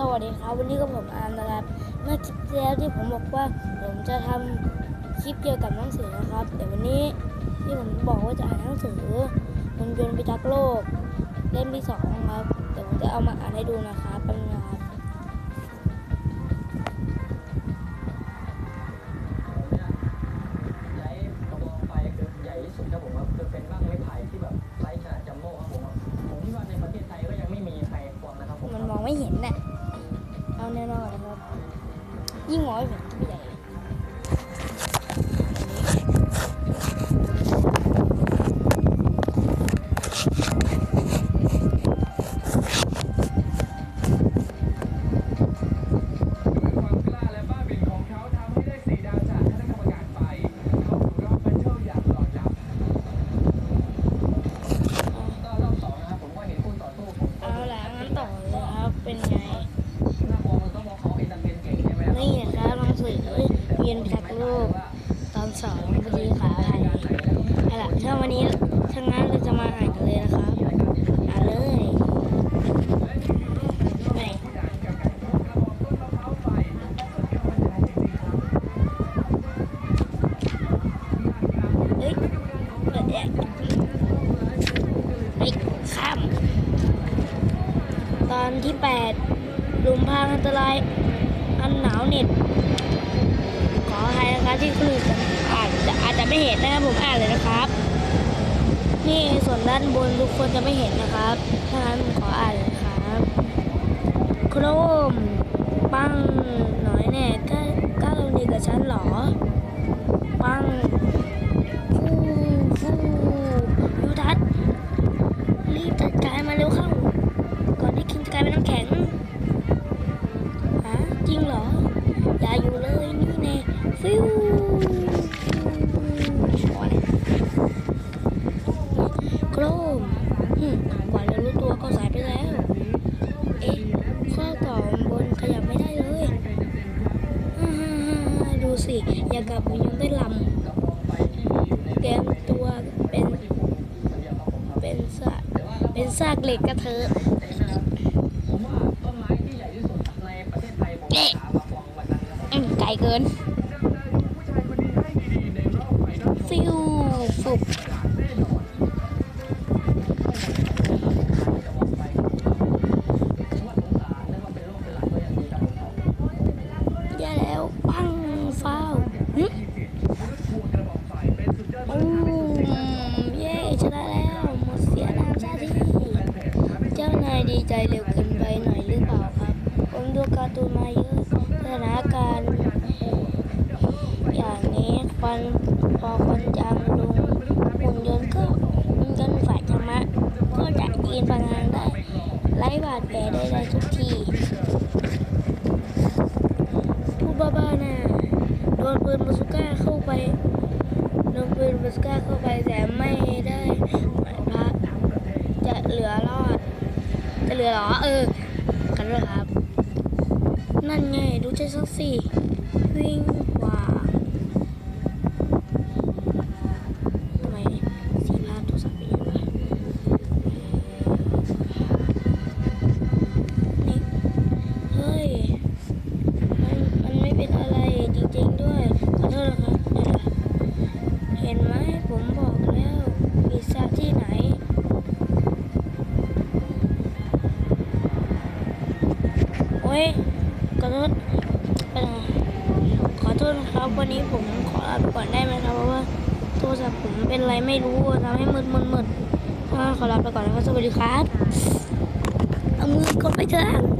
สวัสดีครับ วันนี้ก็ผมอาร์มนะครับ เมื่อคลิปที่แล้วที่ผมบอกว่าผมจะทำคลิปเกี่ยวกับหนังสือนะครับ แต่วันนี้ที่ผมบอกว่าจะอ่านหนังสือมันยนต์พิทักษ์โลกเล่มที่สองครับเดี๋ยวผมจะเอามาอ่านให้ดูนะครับเป็นึงนะครับ เอาแน่ ยืนพิทักษ์โลกตอนสองพอดีขาไทยเอาล่ะถ้าวันนี้ถ้างั้นเราจะมาอ่านกันเลยนะครับอ่านเลยไหนเอ้ยเปิดแอร์เฮ้ยข้ามตอนที่แปดลุมพรางอันตรายอันหนาวเหน็บ ออภัยนะครับที่คนอื่นอาจจะอาจจะไม่เห็นนะครับผมอ่านเลยนะครับ นี่ส่วนด้านบนทุกคนจะไม่เห็นนะครับถ้างั้นผมขออ่านเลยครับโครมปังหน่อยแน่กล้ากล้าลงดีกับฉันหรอ ปังฟูฟูยูทัศรีบจัดการมาเร็วเข้า ก่อนที่คิงจะกลายเป็นน้ำแข็งฮะจริงเหรอ อย่าอยู่เลยนี่แน่ ฟิวโอ้ยโครมหึกว่าจะรู้ตัวก็สายไปแล้ว เอ๊ะ ข้อต่อบนขยับไม่ได้เลยฮ่าฮ่าดูสิ อย่ากับหุ่นยนต์ได้ลำเตรียมตัวเป็น เป็นซากเป็นซากเหล็กกระเทอะผมว่าต้นไม้ที่ใหญ่ที่สุดในประเทศไทยผมว่าขามาควงวันนั้นนะไกลเกิน ฟิว ฟุบแย่แล้วปังฟ้าวหึอืมเย่ชนะแล้วหมดเสียน้ำซะทีเจ้านายดีใจเร็วเกินไปหน่อยหรือเปล่าครับ ผมดูการ์ตูนมาเยอะสถานการณ์อย่างนี้ควันพอควันจางลงหุ่นยนต์ก็หุ่นยนต์ฝ่ายธรรมะ ก็จะยืนพลังได้ไร้บาดแผลได้ได้ทุกทีผู้บ้าๆน่ะโดนปืนบาซูก้าเข้าไปโดนปืนบาซูก้าเข้าไปแต่ไม่ได้หมายพระจะเหลือรอด จะเหลือหรอเออกันเลยครับ นั่นไงดูใจสักสิวิ่งกว่าทำไมสีภาพโทรศัพท์เป็นอย่างไรนี่เฮ้ย มันมันไม่เป็นอะไรจริงๆด้วย ขอโทษนะครับเดี๋ยวนะ เห็นไหมผมบอกแล้วพิซซ่าที่ไหนโอ้ยขอโทษเป็นขอโทษนะครับวันนี้ผมขอลาไปก่อนได้ไหมครับเพราะว่าโทรศัพท์ผมเป็นอะไรไม่รู้ทำให้มืดมืดมืดขอลาไปก่อนนะครับสวัสดีครับเอามือกดไปเถอะ